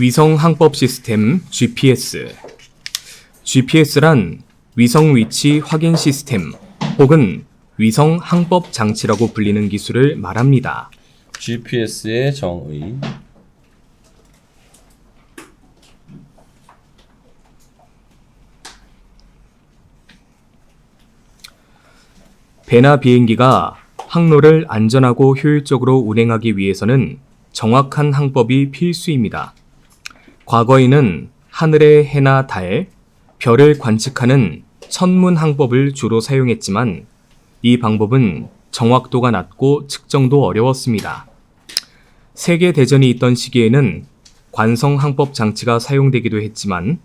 위성 항법 시스템 GPS. GPS란 위성 위치 확인 시스템 혹은 위성 항법 장치라고 불리는 기술을 말합니다. GPS의 정의. 배나 비행기가 항로를 안전하고 효율적으로 운행하기 위해서는 정확한 항법이 필수입니다. 과거에는 하늘의 해나 달, 별을 관측하는 천문 항법을 주로 사용했지만 이 방법은 정확도가 낮고 측정도 어려웠습니다. 세계 대전이 있던 시기에는 관성 항법 장치가 사용되기도 했지만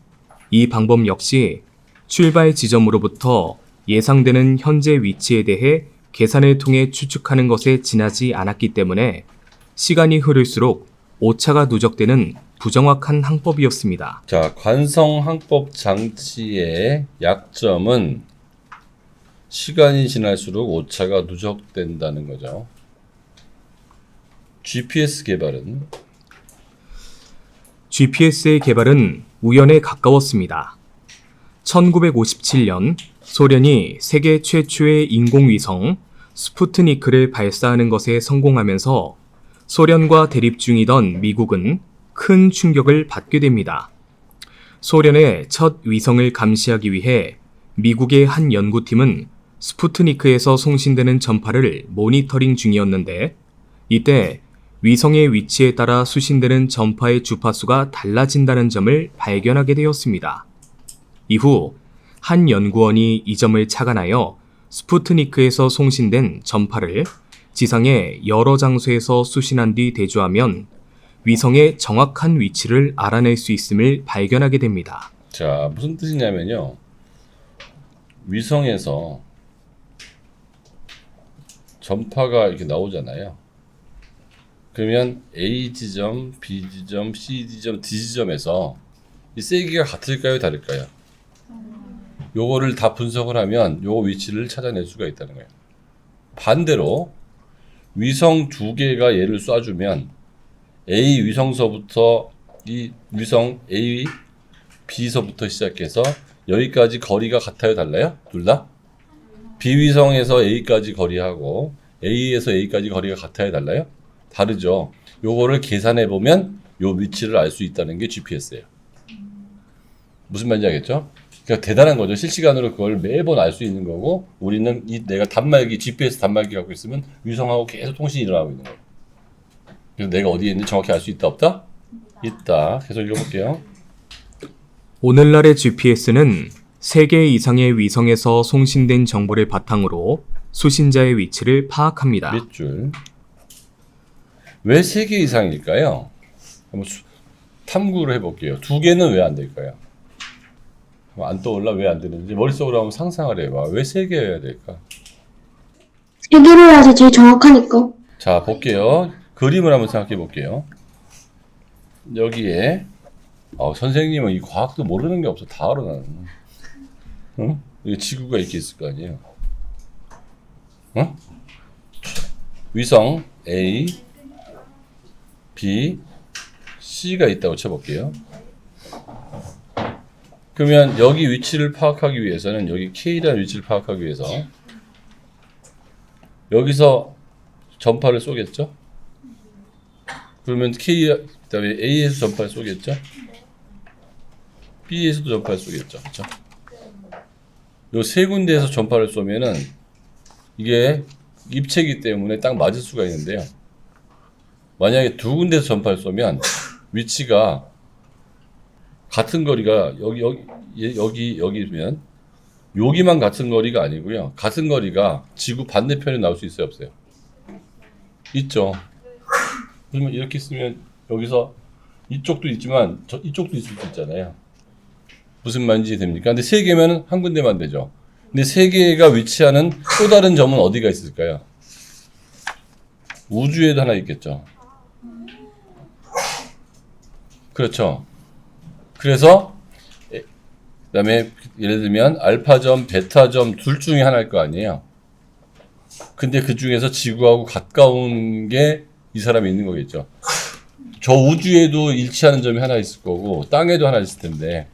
이 방법 역시 출발 지점으로부터 예상되는 현재 위치에 대해 계산을 통해 추측하는 것에 지나지 않았기 때문에 시간이 흐를수록 오차가 누적되는 부정확한 항법이었습니다. 자, 관성 항법 장치의 약점은 시간이 지날수록 오차가 누적된다는 거죠. GPS 개발은 GPS의 개발은 우연에 가까웠습니다. 1957년 소련이 세계 최초의 인공위성 스푸트니크를 발사하는 것에 성공하면서 소련과 대립 중이던 미국은 큰 충격을 받게 됩니다. 소련의 첫 위성을 감시하기 위해 미국의 한 연구팀은 스푸트니크에서 송신되는 전파를 모니터링 중이었는데 이때 위성의 위치에 따라 수신되는 전파의 주파수가 달라진다는 점을 발견하게 되었습니다. 이후 한 연구원이 이 점을 착안하여 스푸트니크에서 송신된 전파를 지상의 여러 장소에서 수신한 뒤 대조하면 위성의 정확한 위치를 알아낼 수 있음을 발견하게 됩니다. 자, 무슨 뜻이냐면요. 위성에서 전파가 이렇게 나오잖아요. 그러면 A 지점, B 지점, C 지점, D 지점에서 이 세기가 같을까요, 다를까요? 요거를 다 분석을 하면 요 위치를 찾아낼 수가 있다는 거예요. 반대로 위성 두 개가 얘를 쏴주면 A 위성서부터 이 위성 A, B서부터 시작해서 여기까지 거리가 같아요, 달라요? 둘 다? B 위성에서 A까지 거리하고 A에서 A까지 거리가 같아요, 달라요? 다르죠. 요거를 계산해 보면 요 위치를 알 수 있다는 게 GPS예요. 무슨 말인지 알겠죠? 그러니까 대단한 거죠. 실시간으로 그걸 매번 알 수 있는 거고 우리는 이 내가 단말기 GPS 단말기 갖고 있으면 위성하고 계속 통신이 일어나고 있는 거예요. 그래서 내가 어디에 있는지 정확히 알 수 있다 없다? 있다. 계속 읽어볼게요. 오늘날의 GPS는 3개 이상의 위성에서 송신된 정보를 바탕으로 수신자의 위치를 파악합니다. 몇 줄? 왜세개 이상일까요? 한번 수- 탐구를 해볼게요. 두 개는 왜 안 될까요? 안 떠올라 왜 안 되는지 머릿속으로 한번 상상을 해봐. 왜 세 개여야 될까? 세 개로 해야지 제일 정확하니까. 자, 볼게요. 그림을 한번 생각해 볼게요. 여기에 어, 선생님은 이 과학도 모르는 게 없어. 다 알아. 응? 이 지구가 이렇게 있을 거 아니에요. 응? 위성 A, B, C가 있다고 쳐볼게요. 그러면 여기 위치를 파악하기 위해서는 여기 K라는 위치를 파악하기 위해서 여기서 전파를 쏘겠죠? 그러면 K 그다음에 A에서 전파를 쏘겠죠? B에서도 전파를 쏘겠죠. 그렇죠? 요 세 군데에서 전파를 쏘면은 이게 입체이기 때문에 딱 맞을 수가 있는데요. 만약에 두 군데에서 전파를 쏘면 위치가 같은 거리가 여기 여기 예, 여기 여기면 여기만 같은 거리가 아니고요. 같은 거리가 지구 반대편에 나올 수 있어요, 없어요? 있죠. 그러면 이렇게 쓰면 여기서 이쪽도 있지만 저 이쪽도 있을 수 있잖아요. 무슨 말인지 됩니까? 근데 세 개면은 한 군데만 되죠. 근데 세 개가 위치하는 또 다른 점은 어디가 있을까요? 우주에도 하나 있겠죠. 그렇죠. 그래서 에, 그다음에 예를 들면 알파점, 베타점 둘 중에 하나일 거 아니에요. 근데 그 중에서 지구하고 가까운 게 이 사람이 있는 거겠죠. 저 우주에도 일치하는 점이 하나 있을 거고 땅에도 하나 있을 텐데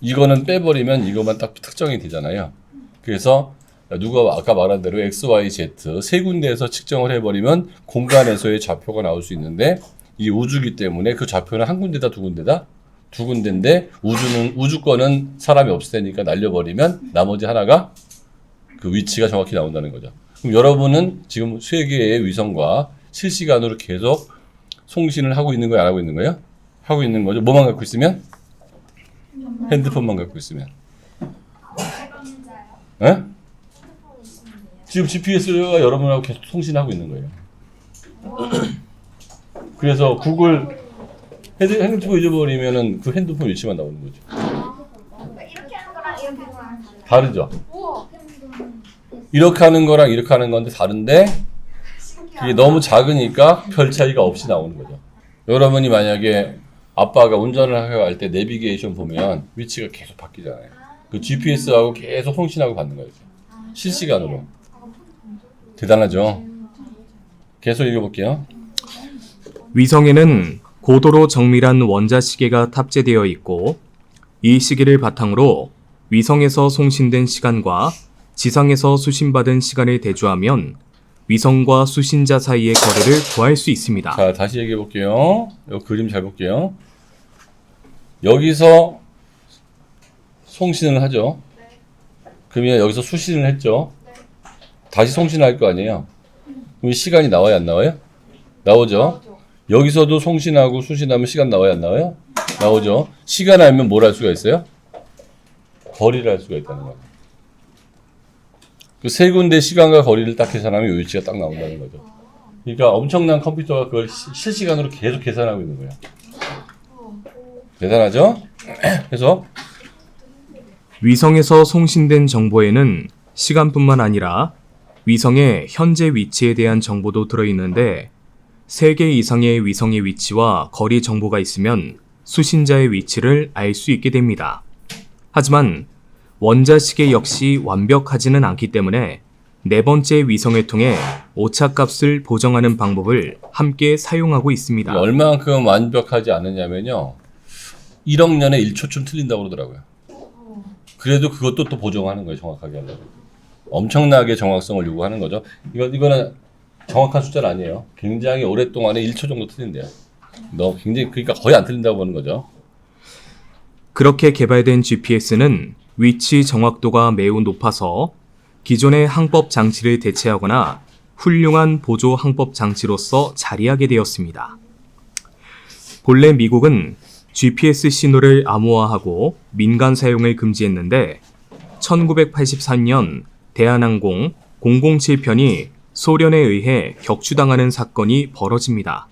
이거는 빼버리면 이것만 딱 특정이 되잖아요. 그래서 누가 아까 말한 대로 x, y, z 세 군데에서 측정을 해버리면 공간에서의 좌표가 나올 수 있는데 이 우주기 때문에 그 좌표는 한 군데다 두 군데다 두 군데인데 우주는 우주권은 사람이 없을 테니까 날려버리면 나머지 하나가 그 위치가 정확히 나온다는 거죠. 그럼 여러분은 지금 세 개의 위성과 실시간으로 계속 송신을 하고 있는 거예요, 있는 거예요? 하고 있는 거죠. 뭐만 갖고 있으면? 핸드폰만 갖고 있으면. 예? 지금 GPS가 여러분하고 계속 송신하고 있는 거예요. 그래서 구글 핸드- 핸드폰 잊어버리면은 그 핸드폰 위치만 나오는 거죠. 다르죠. 이렇게 하는 거랑 이렇게 하는 건데 다른데 그게 너무 작으니까 별 차이가 없이 나오는 거죠. 여러분이 만약에 아빠가 운전을 할때 내비게이션 보면 위치가 계속 바뀌잖아요. 그 GPS하고 계속 송신하고 받는 거예요. 실시간으로. 대단하죠? 계속 읽어볼게요. 위성에는 고도로 정밀한 원자 시계가 탑재되어 있고 이 시계를 바탕으로 위성에서 송신된 시간과 지상에서 수신받은 시간을 대조하면 위성과 수신자 사이의 거리를 구할 수 있습니다. 자, 다시 얘기해 볼게요. 이 그림 잘 볼게요. 여기서 송신을 하죠. 그러면 여기서 수신을 했죠. 다시 송신을 할거 아니에요. 그럼 시간이 나와요, 안 나와요? 나오죠. 여기서도 송신하고 수신하면 시간 나와요, 안 나와요? 나오죠. 시간 알면 뭘 할 수가 있어요? 거리를 할 수가 있다는 거예요. 그 세 군데 시간과 거리를 딱 계산하면 요 위치가 딱 나온다는 거죠. 그러니까 엄청난 컴퓨터가 그걸 시- 실시간으로 계속 계산하고 있는 거예요. 대단하죠? 그래서 위성에서 송신된 정보에는 시간뿐만 아니라 위성의 현재 위치에 대한 정보도 들어있는데 3개 이상의 위성의 위치와 거리 정보가 있으면 수신자의 위치를 알 수 있게 됩니다. 하지만 원자시계 역시 완벽하지는 않기 때문에 네 번째 위성을 통해 오차값을 보정하는 방법을 함께 사용하고 있습니다. 얼마만큼 완벽하지 않느냐면요. 1억 년에 1초쯤 틀린다고 그러더라고요. 그래도 그것도 또 보정하는 거예요. 정확하게 하려고. 엄청나게 정확성을 요구하는 거죠. 이거, 이거는 정확한 숫자는 아니에요. 굉장히 오랫동안에 1초 정도 틀린대요. 너 굉장히, 그러니까 거의 안 틀린다고 보는 거죠. 그렇게 개발된 GPS는 위치 정확도가 매우 높아서 기존의 항법 장치를 대체하거나 훌륭한 보조 항법 장치로서 자리하게 되었습니다. 본래 미국은 GPS 신호를 암호화하고 민간 사용을 금지했는데 1983년 대한항공 007편이 소련에 의해 격추당하는 사건이 벌어집니다.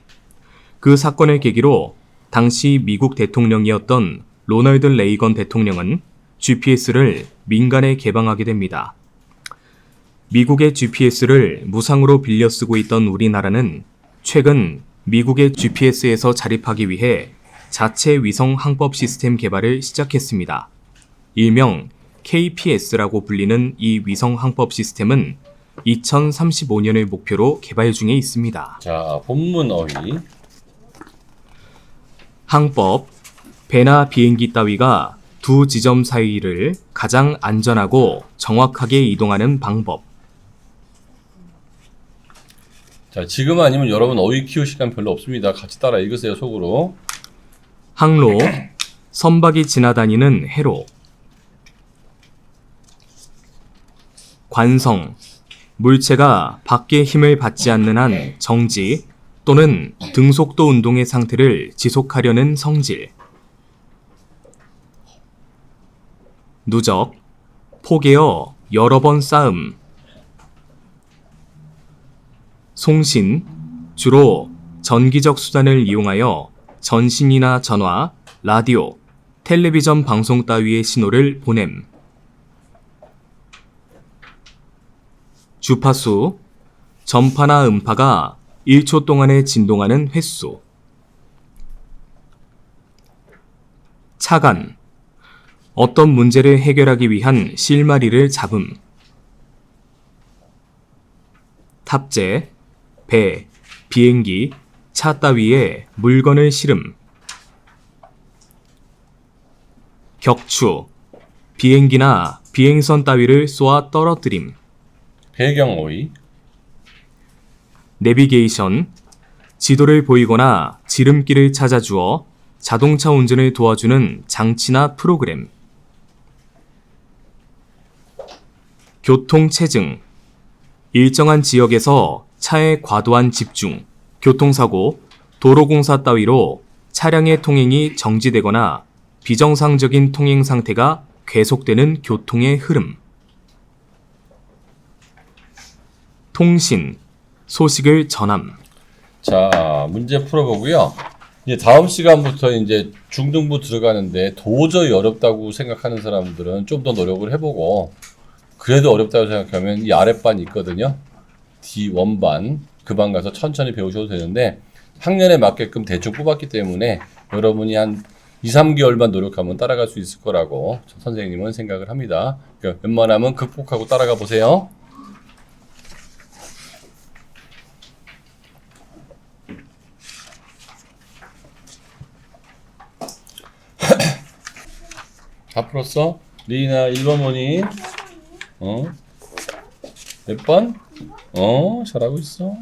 그 사건을 계기로 당시 미국 대통령이었던 로널드 레이건 대통령은 GPS를 민간에 개방하게 됩니다. 미국의 GPS를 무상으로 빌려 쓰고 있던 우리나라는 최근 미국의 GPS에서 자립하기 위해 자체 위성 항법 시스템 개발을 시작했습니다. 일명 KPS라고 불리는 이 위성 항법 시스템은 2035년을 목표로 개발 중에 있습니다. 자, 본문 어휘. 항법, 배나 비행기 따위가 두 지점 사이를 가장 안전하고 정확하게 이동하는 방법. 자, 지금 아니면 여러분 어휘 키울 시간 별로 없습니다. 같이 따라 읽으세요, 속으로. 항로, 선박이 지나다니는 해로. 관성, 물체가 밖의 힘을 받지 않는 한 정지 또는 등속도 운동의 상태를 지속하려는 성질. 누적, 포개어 여러 번 쌓음. 송신, 주로 전기적 수단을 이용하여 전신이나 전화, 라디오, 텔레비전 방송 따위의 신호를 보냄. 주파수, 전파나 음파가 1초 동안에 진동하는 횟수. 차간, 어떤 문제를 해결하기 위한 실마리를 잡음. 탑재, 배, 비행기, 차 따위에 물건을 실음. 격추, 비행기나 비행선 따위를 쏘아 떨어뜨림. 배경 오이, 내비게이션, 지도를 보이거나 지름길을 찾아주어 자동차 운전을 도와주는 장치나 프로그램. 교통체증, 일정한 지역에서 차의 과도한 집중, 교통사고, 도로공사 따위로 차량의 통행이 정지되거나 비정상적인 통행 상태가 계속되는 교통의 흐름. 통신, 소식을 전함. 자, 문제 풀어보고요. 이제 다음 시간부터 이제 중등부 들어가는데 도저히 어렵다고 생각하는 사람들은 좀 더 노력을 해보고 그래도 어렵다고 생각하면 이 아랫반이 있거든요. D1반 그 반 가서 천천히 배우셔도 되는데 학년에 맞게끔 대충 뽑았기 때문에 여러분이 한 2, 3개월만 노력하면 따라갈 수 있을 거라고 선생님은 생각을 합니다. 그러니까 웬만하면 극복하고 따라가 보세요. 다 풀었어? 리나 1번 모니 어? 몇 번? 어? 잘하고 있어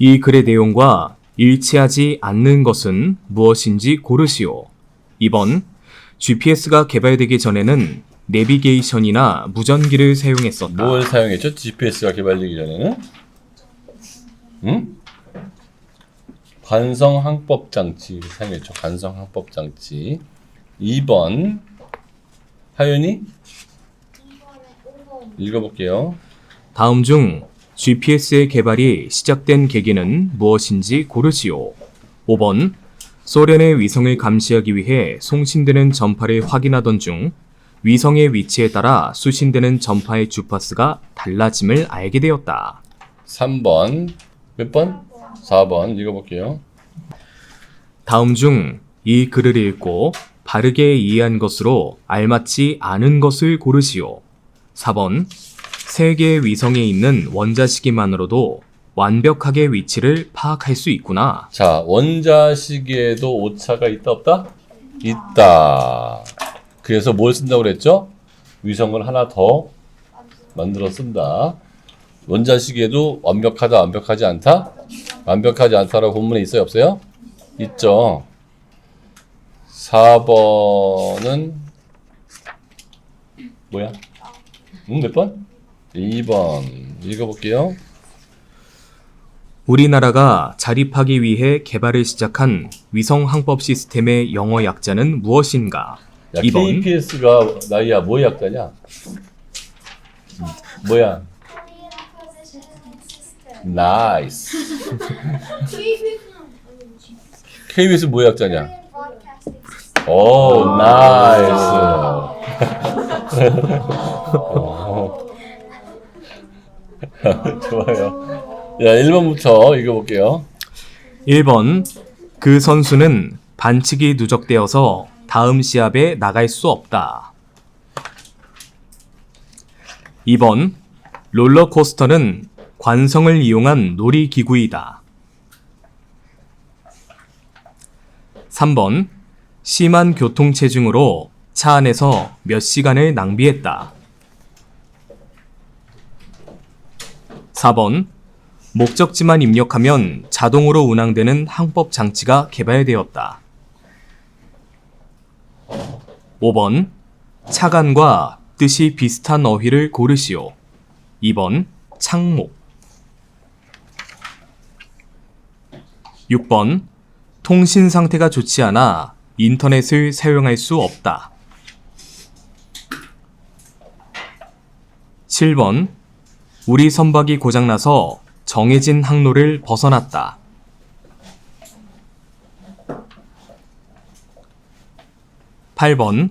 이 글의 내용과 일치하지 않는 것은 무엇인지 고르시오. 2번. GPS가 개발되기 전에는 내비게이션이나 무전기를 사용했었다. 뭘 사용했죠? GPS가 개발되기 전에는? 응? 관성 항법 장치 사용했죠. 관성 항법 장치 2번 하윤이? 읽어볼게요 다음 중 GPS의 개발이 시작된 계기는 무엇인지 고르시오. 5번. 소련의 위성을 감시하기 위해 송신되는 전파를 확인하던 중 위성의 위치에 따라 수신되는 전파의 주파수가 달라짐을 알게 되었다. 3번 몇 번? 4번 읽어볼게요 다음 중 이 글을 읽고 바르게 이해한 것으로 알맞지 않은 것을 고르시오. 4번. 세 개의 위성에 있는 원자시기만으로도 완벽하게 위치를 파악할 수 있구나. 자, 원자시계에도 오차가 있다 없다? 있다. 그래서 뭘 쓴다고 그랬죠? 위성을 하나 더 만들어 쓴다. 원자시계도 완벽하다, 완벽하지 않다? 완벽하지 않다라고 본문에 있어요, 없어요? 있죠. 4번은 뭐야? 응, 몇 번? 2번. 읽어볼게요. 우리나라가 자립하기 위해 개발을 시작한 위성 항법 시스템의 영어 약자는 무엇인가? 야, 2번. KPS가 나이야 뭐 약자냐? 뭐야? 나이스. KBS 뭐 약자냐? 오, 나이스. 어. 좋아요. 야, 1번부터 읽어볼게요. 1번. 그 선수는 반칙이 누적되어서 다음 시합에 나갈 수 없다. 2번. 롤러코스터는 관성을 이용한 놀이기구이다. 3번. 심한 교통체증으로 차 안에서 몇 시간을 낭비했다. 4번. 목적지만 입력하면 자동으로 운항되는 항법 장치가 개발되었다. 5번. 차간과 뜻이 비슷한 어휘를 고르시오. 2번. 창목. 6번. 통신 상태가 좋지 않아 인터넷을 사용할 수 없다. 7번. 우리 선박이 고장나서 정해진 항로를 벗어났다. 8번.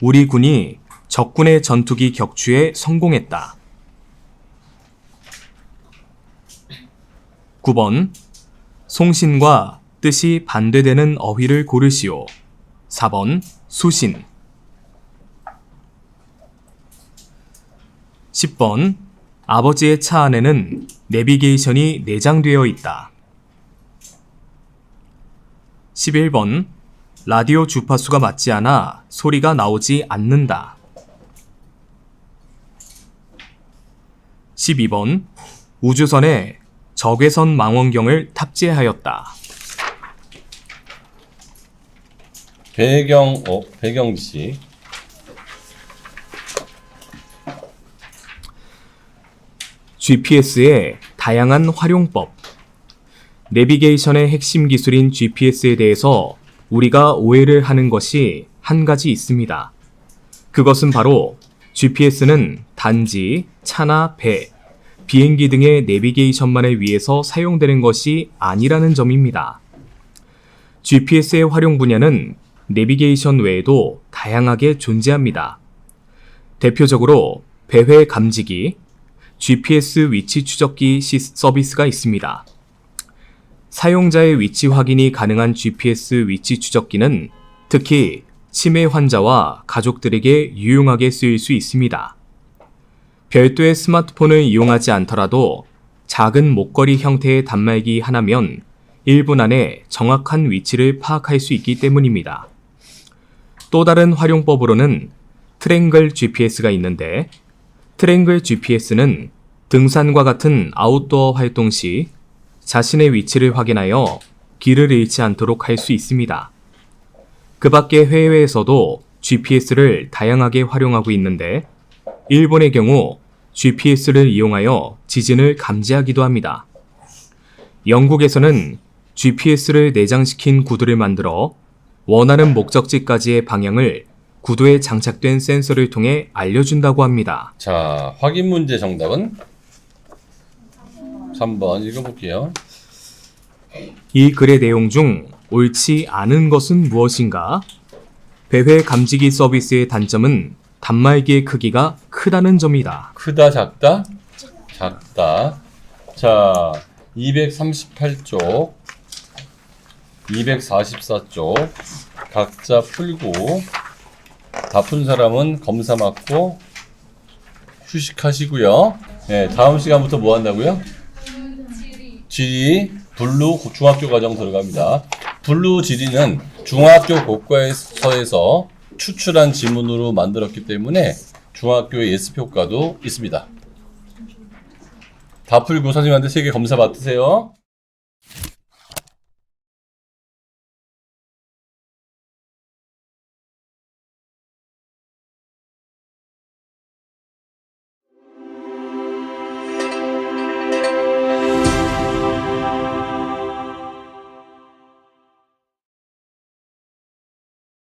우리 군이 적군의 전투기 격추에 성공했다. 9번. 송신과 뜻이 반대되는 어휘를 고르시오. 4번. 수신. 10번. 아버지의 차 안에는 내비게이션이 내장되어 있다. 11번 라디오 주파수가 맞지 않아 소리가 나오지 않는다. 12번 우주선에 적외선 망원경을 탑재하였다. 배경 어 배경지 GPS의 다양한 활용법. 내비게이션의 핵심 기술인 GPS에 대해서 우리가 오해를 하는 것이 한 가지 있습니다. 그것은 바로 GPS는 단지 차나 배, 비행기 등의 내비게이션만을 위해서 사용되는 것이 아니라는 점입니다. GPS의 활용 분야는 내비게이션 외에도 다양하게 존재합니다. 대표적으로 배회 감지기, GPS 위치 추적기 시 서비스가 있습니다. 사용자의 위치 확인이 가능한 GPS 위치 추적기는 특히 치매 환자와 가족들에게 유용하게 쓰일 수 있습니다. 별도의 스마트폰을 이용하지 않더라도 작은 목걸이 형태의 단말기 하나면 1분 안에 정확한 위치를 파악할 수 있기 때문입니다. 또 다른 활용법으로는 트랭글 GPS가 있는데 트랭글 GPS는 등산과 같은 아웃도어 활동 시 자신의 위치를 확인하여 길을 잃지 않도록 할 수 있습니다. 그 밖에 해외에서도 GPS를 다양하게 활용하고 있는데 일본의 경우 GPS를 이용하여 지진을 감지하기도 합니다. 영국에서는 GPS를 내장시킨 구두를 만들어 원하는 목적지까지의 방향을 구두에 장착된 센서를 통해 알려준다고 합니다. 자 확인 문제 정답은 3번 읽어볼게요 이 글의 내용 중 옳지 않은 것은 무엇인가? 배회 감지기 서비스의 단점은 단말기의 크기가 크다는 점이다. 크다 작다 작다 자 238쪽 244쪽 각자 풀고 다 푼 사람은 검사 맞고 휴식하시고요 네, 다음 시간부터 뭐 한다고요? 지리 블루 중학교 과정 들어갑니다 블루 지리는 중학교 교과서에서 추출한 지문으로 만들었기 때문에 중학교의 예습 효과도 있습니다. 다 풀고 선생님한테 세개 검사 받으세요.